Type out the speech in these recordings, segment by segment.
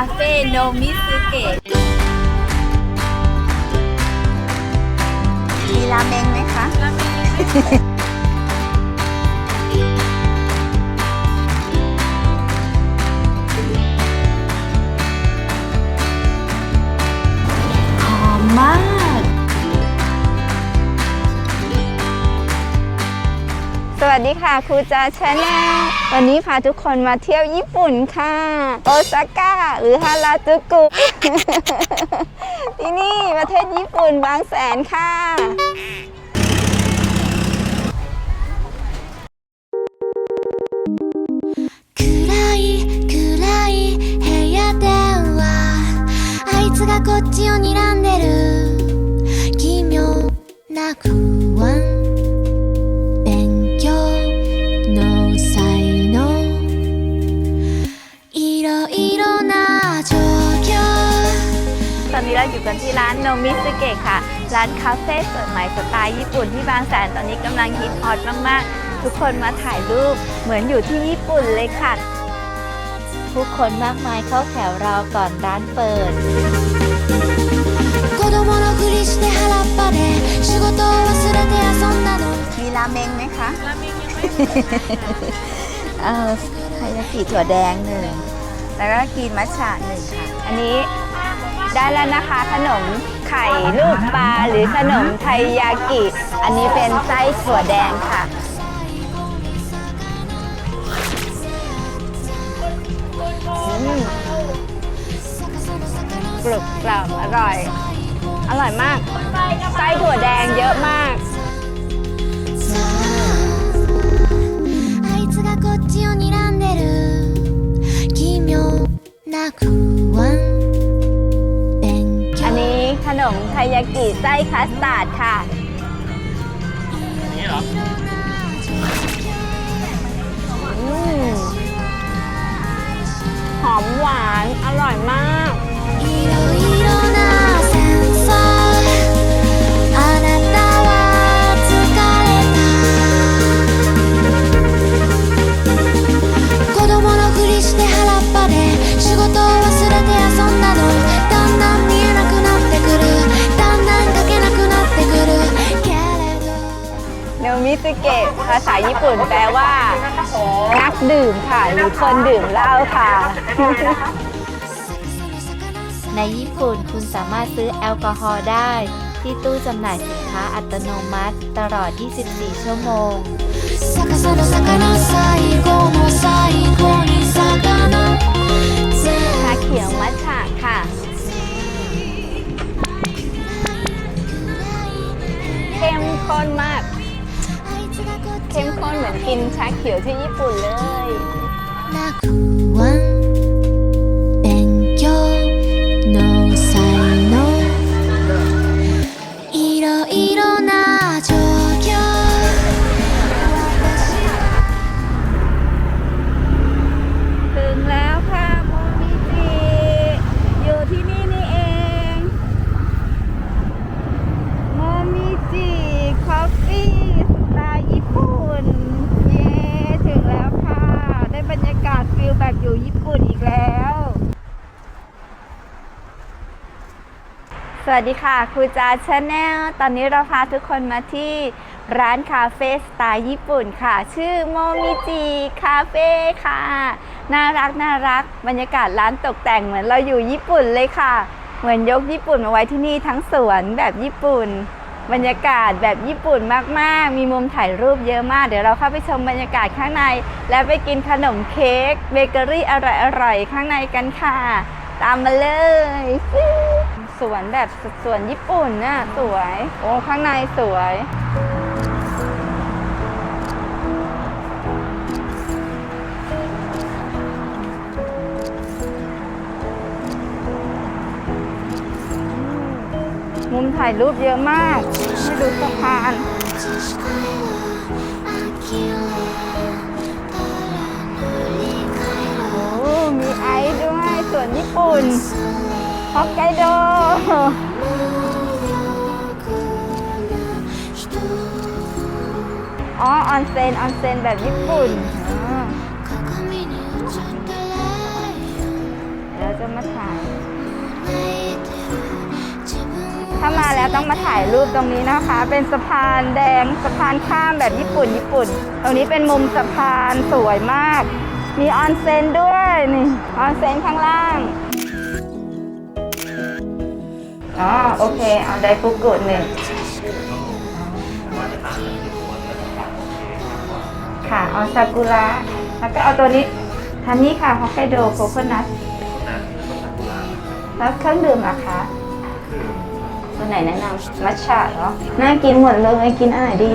าเฟ่โนมิสึเกะมีราเมงไหมคะห วัสดีค่ะครูจาชาแนลวันนี้พาทุกคนมาเที่ยวญี่ปุ่นค่ะ โอซาก้าหรือฮาราจูกุ ที่นี่ประเทศญี่ปุ่นบางแสนค่ะ 暗い暗い部屋ではあいつがこっちを睨んでる奇妙な不 นี้เราอยู่กันที่ร้านโนมิสเกะค่ะ ร้านคาเฟ่เปิดใหม่สไตล์ญี่ปุ่นที่บางแสนตอนนี้กำลังฮิตฮอตมากๆ ทุกคนมาถ่ายรูปเหมือนอยู่ที่ญี่ปุ่นเลยค่ะ ผู้คนมากมายเข้าแถวรอก่อนร้านเปิดมีราเมงไหมคะราเมงยังไม่ไฮยากิถั่วแดงหนึ่งแล้วก็กินมัชฉะหนึ่งค่ะ อันนี้ ได้แล้วนะคะ ขนมไข่ลูกปลาหรือขนมไทยากิ อันนี้เป็นไส้ถั่วแดงค่ะ อืมกรุบกรอบอร่อย อร่อยมาก ไส้ถั่วแดงเยอะมาก さああいつがこっちを睨んでる奇妙な不安勉強 อันนี้ขน มไทยากิไส้คัสตาร์ดค่ะ อืมหอมหวาน อร่อยมาก いろいろな าญี่ปุ่นแปลว่า นักดื่มค่ะหรือคนดื่มเหล้าค่ะ ในญี่ปุ่นคุณสามารถซื้อแอลกอฮอล์ได้ ที่ตู้จำหน่ายสินค้าอัตโนมัติ ตลอด 24 ชั่วโมง ชาเขียวมัทฉะค่ะ กินชาเขียวที่ญี่ปุ่นเลย น่า อยู่ญี่ปุ่นอีกแล้ว สวัสดีค่ะครูจาชาแนล ตอนนี้เราพาทุกคนมาที่ร้านคาเฟ่สไตล์ญี่ปุ่นค่ะ ชื่อโมมิจิคาเฟ่ค่ะ น่ารักน่ารัก บรรยากาศร้านตกแต่งเหมือนเราอยู่ญี่ปุ่นเลยค่ะ เหมือนยกญี่ปุ่นมาไว้ที่นี่ทั้งสวนแบบญี่ปุ่น บรรยากาศแบบญี่ปุ่นมาก ๆ มีมุมถ่ายรูปเยอะมาก เดี๋ยวเราเข้าไปชมบรรยากาศข้างใน และไปกินขนมเค้กเบเกอรี่อร่อย ๆ ข้างในกันค่ะ ตามมาเลยสวนแบบสวนญี่ปุ่นน่ะสวย โอ้ข้างในสวย มุมถ่ายรูปเยอะมากไห้ดูสะพานโอ้มีไอซ์ด้วยสวนญี่ปุ่นฮอกไกโดอ๋อออนเซนออนเซนแบบญี่ปุ่นเดี๋ยวจะมาถ่าย ต้องมาถ่ายรูปตรงนี้นะคะ เป็นสะพานแดงสะพานข้ามแบบญี่ปุ่นญี่ปุ่น ตรงนี้เป็นมุมสะพานสวยมาก มีออนเซ็นด้วยนี่ออนเซ็นข้างล่างอ๋อโอเค เอาไดฟุกุหนึ่งค่ะเอาซากุระแล้วก็เอาตัวนี้ทันนี้ค่ะฮอกไกโดโคโคนัทแล้วเครื่องดื่มอะคะ คนไหนแนะนำมัทฉะเหรอ น่ากินหมดเลยไม่กินอะไรดี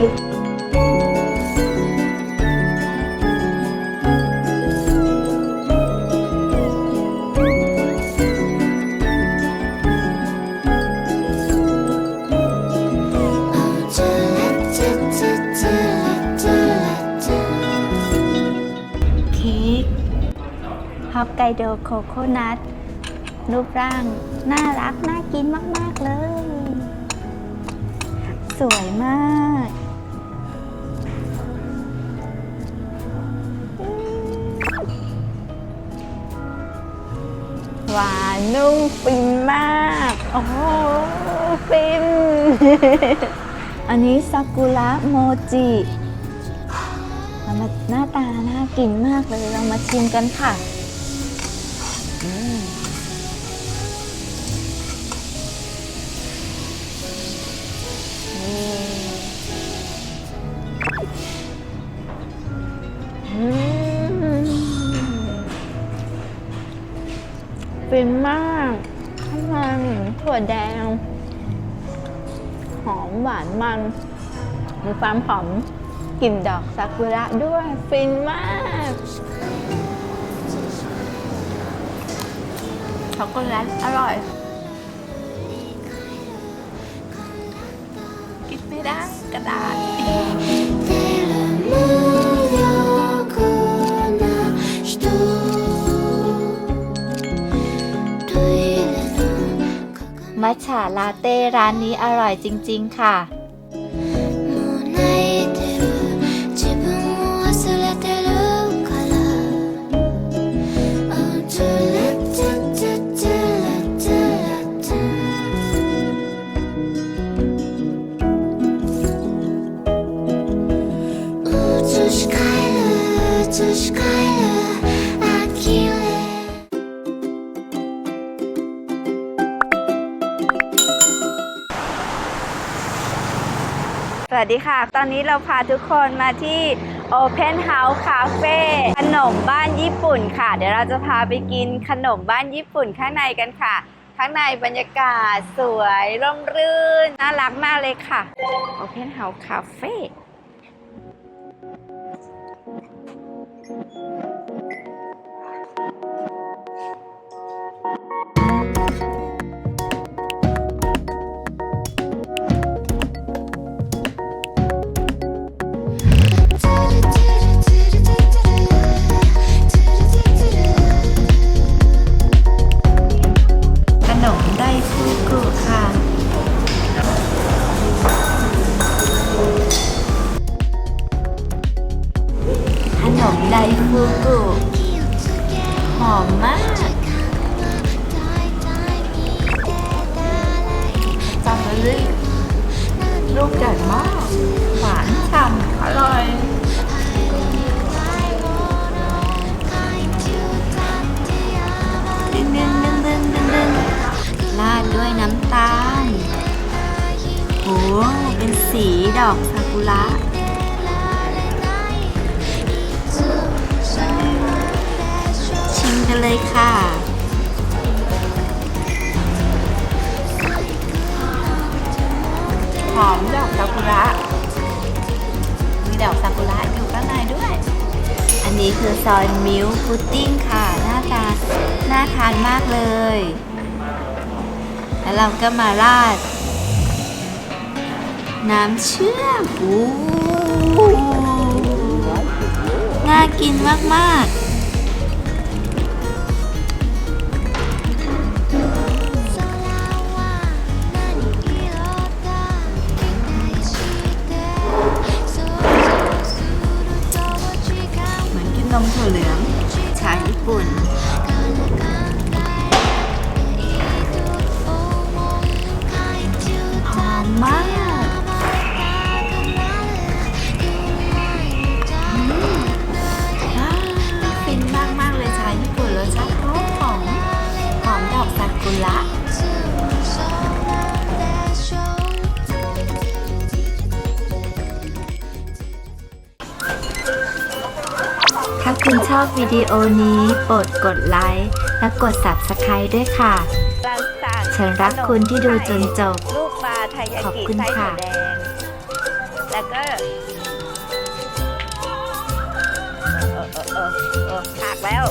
ฮอกไกโดโคโคนัทรูปร่าง น่ารัก น่ากินมาก ๆ เลย สวยมากหวานนุ่มฟินมาก โอ้โหฟิน อันนี้ซากุระโมจิมันมาหน้าตาน่ากินมากเลย เรามาชิมกันค่ะ ฟินมากข้างในถั่วแดง หอมหวานมัน มีความหอมกลิ่นดอกซากุระด้วย ฟินมากช็อกโกแลตอร่อยกินไม่ได้กระดาษ มัทฉาลาเต้ร้านนี้อร่อยจริง ๆ ค่ะ วัสดีค่ะ ตอนนี้เราพาทุกคนมาที่ Open House Cafe ขนมบ้านญี่ปุ่นค่ะ เดี๋ยวเราจะพาไปกินขนมบ้านญี่ปุ่นข้างในกันค่ะ ข้างในบรรยากาศสวยร่มรื่น น่ารักมากเลยค่ะ Open House Cafe ข อมมากสตรอเบอรี่ลูกใหญ่มาก หวานฉ่ำอร่อยดึงดึงดึงดึงดึงดึงราดด้วยน้ำตาลโอ้เป็นสีดอกซากุระ กันเลยค่ะ หอมดอกซากุระ มีดอกซากุระอยู่ข้างในด้วย อันนี้คือซอยมิลค์พุดดิ้งค่ะ หน้าตา น่าทานมากเลย แล้วเราก็มาราด น้ำเชื่อมอู้น่ากินมาก ๆาก ฟินมากมากเลยชาญี่ปุ่รสชาติหอมหอมดอกซากุระถ้าคุณชอบวิดีโอนี้โปรดกดไลค์และกด Subscribe ด้วยค่ะ ฉันรักคุณที่ดูจนจบ ไทยาขอบกิคุณไส้ค่ะถั่วแดง แล้วก็เออเออเออเออหักแล้ว